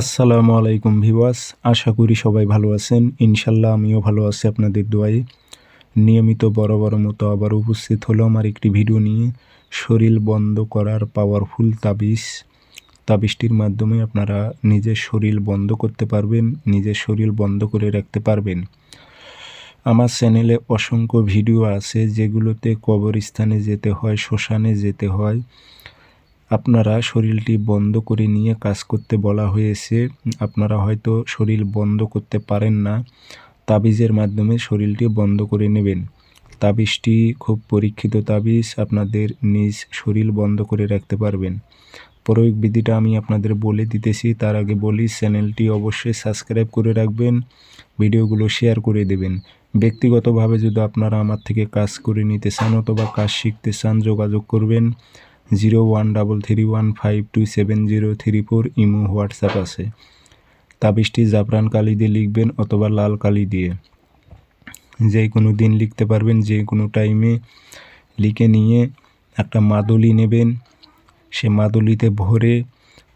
আসসালামু আলাইকুম ভিওয়াস আশা করি সবাই ভালো আছেন। ইনশাল্লাহ আমিও ভালো আছি আপনাদের দোয়ায়। নিয়মিত বড় বড় মতো আবার উপস্থিত হলো আমার একটি ভিডিও নিয়ে। শরীর বন্ধ করার পাওয়ারফুল তাবিজ। তাবিজটির মাধ্যমে আপনারা নিজের শরীর বন্ধ করতে পারবেন, নিজের শরীর বন্ধ করে রাখতে পারবেন। আমার চ্যানেলে অসংখ্য ভিডিও আছে যেগুলোতে কবরস্থানে যেতে হয়, শ্মশানে যেতে হয়। আপনারা শরীরটি বন্ধ করে নিয়ে কাজ করতে বলা হয়েছে। আপনারা হয়তো শরীর বন্ধ করতে পারেন না। তাবিজের মাধ্যমে শরীরটি বন্ধ করে নেবেন। তাবিজটি খুব পরীক্ষিত তাবিজ, আপনাদের নিজ শরীর বন্ধ করে রাখতে পারবেন। প্রয়োগ বিধিটা আমি আপনাদের বলে দিতেছি, তার আগে বলি, চ্যানেলটি অবশ্যই সাবস্ক্রাইব করে রাখবেন, ভিডিওগুলো শেয়ার করে দেবেন। ব্যক্তিগতভাবে যদি আপনারা আমার থেকে কাজ করে নিতে চান অথবা কাজ শিখতে চান, যোগাযোগ করবেন। Zero one double three one five two seven zero three four imo WhatsApp আছে। তাবিজটি জাফরান কালি দিয়ে লিখবেন অথবা লাল কালি দিয়ে। যে কোনো দিন লিখতে পারবেন, যে কোনো টাইমে লিখে নিয়ে একটা মাদুলি নেবেন। সে মাদুলিতে ভরে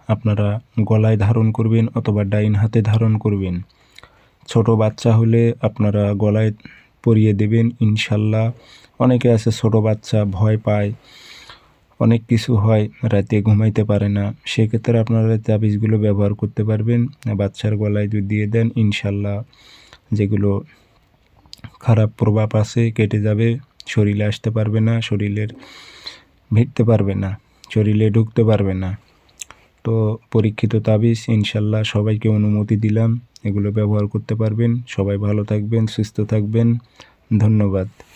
আপনারা গলায় ধারণ করবেন অথবা ডাইন হাতে ধারণ করবেন। ছোট বাচ্চা হলে আপনারা গলায় পরিয়ে দেবেন, ইনশাল্লাহ। অনেকে আছে ছোট বাচ্চা ভয় পায়। অনেক কিছু হয়, রাতে ঘুমাইতে পারে না। সেক্ষেত্রে আপনারা তাবিজগুলো ব্যবহার করতে পারবেন। বাচ্চার গলায় যদি দিয়ে দেন, ইনশাল্লাহ যেগুলো খারাপ প্রভাব আছে, কেটে যাবে। শরীরে আসতে পারবে না, শরীরের ভিড়তে পারবে না, শরীরে ঢুকতে পারবে না। তো পরীক্ষিত তাবিজ, ইনশাল্লাহ সবাইকে অনুমতি দিলাম, এগুলো ব্যবহার করতে পারবেন। সবাই ভালো থাকবেন, সুস্থ থাকবেন। ধন্যবাদ।